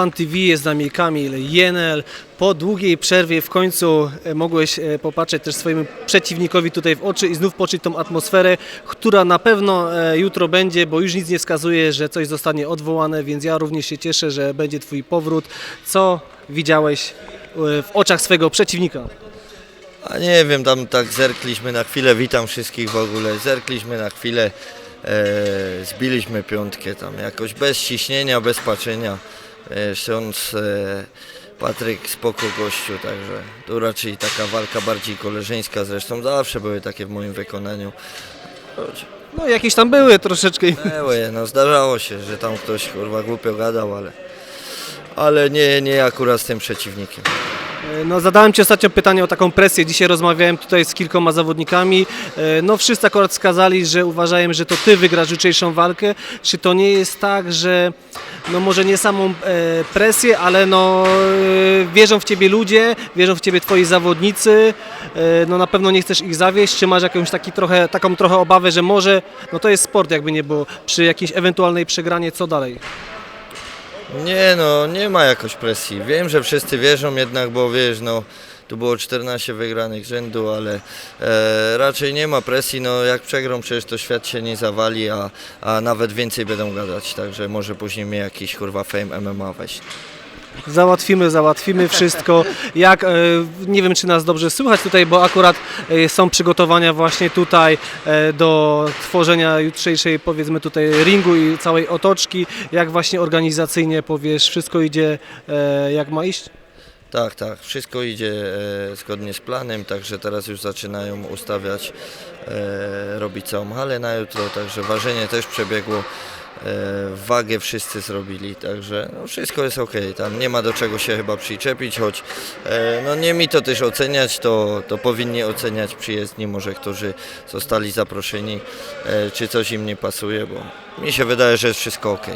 Pan TV jest z nami Kamil Jenel. Po długiej przerwie w końcu e, mogłeś e, popatrzeć też swojemu przeciwnikowi tutaj w oczy i znów poczuć tą atmosferę, która na pewno e, jutro będzie, bo już nic nie wskazuje, że coś zostanie odwołane, więc ja również się cieszę, że będzie Twój powrót. Co widziałeś w oczach swojego przeciwnika? A nie wiem, tam tak zerkliśmy na chwilę, witam wszystkich w ogóle, zerkliśmy na chwilę, e, zbiliśmy piątkę tam jakoś bez ciśnienia, bez patrzenia. E, Ksiądz e, Patryk spoko gościu, także tu raczej taka walka bardziej koleżeńska, zresztą zawsze były takie w moim wykonaniu. No jakieś tam były troszeczkę. Były, no zdarzało się, że tam ktoś kurwa głupio gadał, ale, ale nie, nie akurat z tym przeciwnikiem. E, No, zadałem Ci ostatnio pytanie o taką presję. Dzisiaj rozmawiałem tutaj z kilkoma zawodnikami. E, No, wszyscy akurat wskazali, że uważają, że to Ty wygrasz jutrzejszą walkę. Czy to nie jest tak, że no może nie samą e, presję, ale no wierzą w Ciebie ludzie, wierzą w Ciebie Twoi zawodnicy. No na pewno nie chcesz ich zawieść. Czy masz jakąś taki trochę, taką trochę obawę, że może, no to jest sport jakby nie było, przy jakiejś ewentualnej przegranie, co dalej? Nie no, nie ma jakoś presji. Wiem, że wszyscy wierzą jednak, bo wiesz, no tu było 14 wygranych rzędu, ale e, raczej nie ma presji. No jak przegrą, przecież to świat się nie zawali, a, a nawet więcej będą gadać. Także może później mnie jakiś kurwa fame MMA weź. Załatwimy, załatwimy wszystko. Jak, e, nie wiem, czy nas dobrze słychać tutaj, bo akurat e, są przygotowania właśnie tutaj e, do tworzenia jutrzejszej, powiedzmy tutaj ringu i całej otoczki. Jak właśnie organizacyjnie powiesz, wszystko idzie jak ma iść? Tak, tak, wszystko idzie zgodnie z planem, także teraz już zaczynają ustawiać, robić całą halę na jutro, także ważenie też przebiegło, wagę wszyscy zrobili, także no, wszystko jest ok, tam nie ma do czego się chyba przyczepić, choć e, no, nie mi to też oceniać, to, to powinni oceniać przyjezdni, może którzy zostali zaproszeni, e, czy coś im nie pasuje, bo mi się wydaje, że jest wszystko ok.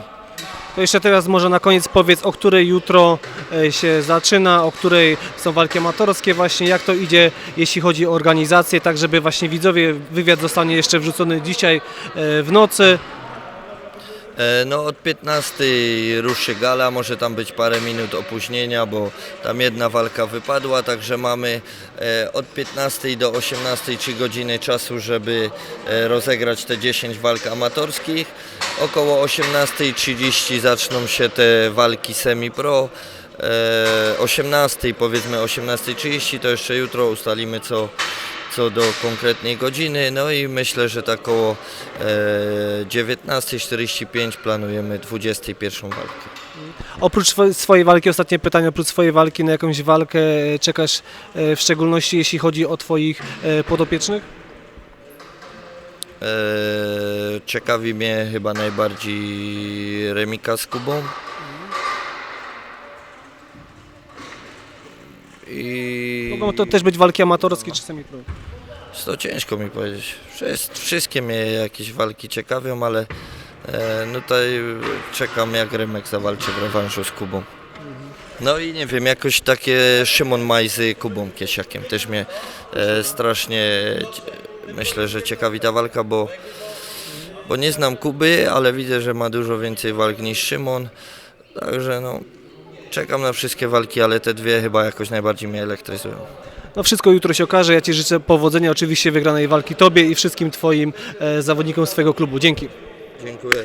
To jeszcze teraz może na koniec powiedz, o której jutro e, się zaczyna, o której są walki amatorskie właśnie, jak to idzie, jeśli chodzi o organizację, tak żeby właśnie widzowie, wywiad zostanie jeszcze wrzucony dzisiaj e, w nocy. E, No od 15 ruszy gala, może tam być parę minut opóźnienia, bo tam jedna walka wypadła, także mamy e, od 15 do 18 3 godziny czasu, żeby e, rozegrać te 10 walk amatorskich. Około 18.30 zaczną się te walki semi-pro. E, 18 powiedzmy 18.30 to jeszcze jutro ustalimy co, co do konkretnej godziny. No i myślę, że tak około e, 19.45 planujemy 21 walkę. Oprócz swo- swojej walki, ostatnie pytanie, oprócz swojej walki na jakąś walkę e, czekasz e, w szczególności jeśli chodzi o Twoich e, podopiecznych? E, ciekawi mnie chyba najbardziej Remika z Kubą. I Mogą to też być walki amatorskie czy semi-pro. to ciężko mi powiedzieć. Wszys- Wszystkie mnie jakieś walki ciekawią, ale e, no tutaj czekam jak Remek zawalczy w rewanżu z Kubą. No i nie wiem, jakoś takie Szymon Maj z Kubą Kiesiakiem też mnie e, strasznie cie- myślę, że ciekawi ta walka, bo, bo nie znam Kuby, ale widzę, że ma dużo więcej walk niż Szymon. Także no czekam na wszystkie walki, ale te dwie chyba jakoś najbardziej mnie elektryzują. No wszystko jutro się okaże. Ja Ci życzę powodzenia oczywiście wygranej walki Tobie i wszystkim Twoim e, zawodnikom swojego klubu. Dzięki. Dziękuję.